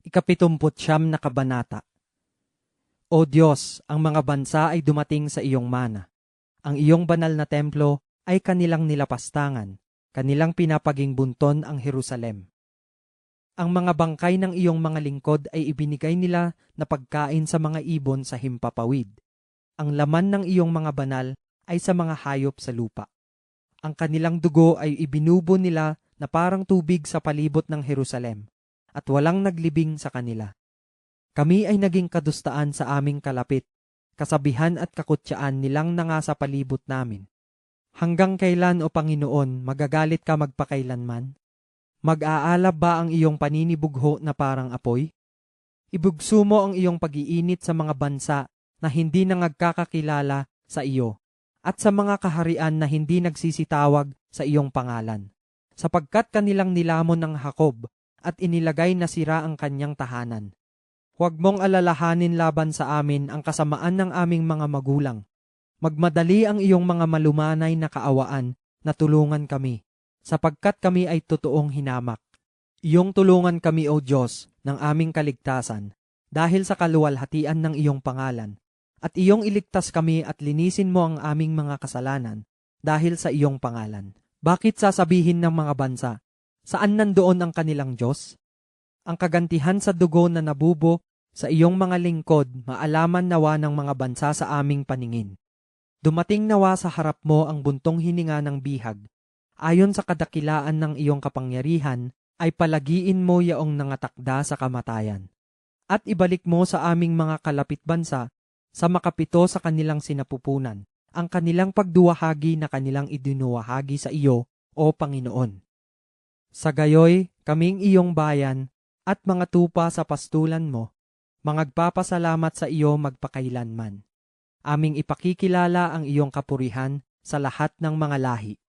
Ikapitumput siyam na kabanata. O Diyos, ang mga bansa ay dumating sa iyong mana. Ang iyong banal na templo ay kanilang nilapastangan, kanilang pinapaging bunton ang Jerusalem. Ang mga bangkay ng iyong mga lingkod ay ibinigay nila na pagkain sa mga ibon sa himpapawid. Ang laman ng iyong mga banal ay sa mga hayop sa lupa. Ang kanilang dugo ay ibinubo nila na parang tubig sa palibot ng Jerusalem, at walang naglibing sa kanila. Kami ay naging kadustaan sa aming kalapit, kasabihan at kakutsaan nilang na nga sa palibot namin. Hanggang kailan o Panginoon magagalit ka magpakailanman? Mag-aalab ba ang iyong paninibugho na parang apoy? Ibugso mo ang iyong pag-iinit sa mga bansa na hindi nangagkakakilala sa iyo at sa mga kaharian na hindi nagsisitawag sa iyong pangalan. Sapagkat kanilang nilamon ng Hakob at inilagay na sira ang kanyang tahanan. Huwag mong alalahanin laban sa amin ang kasamaan ng aming mga magulang. Magmadali ang iyong mga malumanay na kaawaan na tulungan kami, sapagkat kami ay totoong hinamak. Iyong tulungan kami, O Diyos, ng aming kaligtasan, dahil sa kaluwalhatian ng iyong pangalan, at iyong iligtas kami at linisin mo ang aming mga kasalanan, dahil sa iyong pangalan. Bakit sasabihin ng mga bansa, saan nandoon ang kanilang Diyos? Ang kagantihan sa dugo na nabubo sa iyong mga lingkod, maalaman nawa ng mga bansa sa aming paningin. Dumating nawa sa harap mo ang buntong hininga ng bihag. Ayon sa kadakilaan ng iyong kapangyarihan, ay palagiin mo yaong nangatakda sa kamatayan. At ibalik mo sa aming mga kalapit bansa, sa makapito sa kanilang sinapupunan, ang kanilang pagduwahagi na kanilang idinuwahagi sa iyo, O Panginoon. Sa gayoy, kaming iyong bayan, at mga tupa sa pastulan mo, mangagpapasalamat sa iyo magpakailanman. Aming ipakikilala ang iyong kapurihan sa lahat ng mga lahi.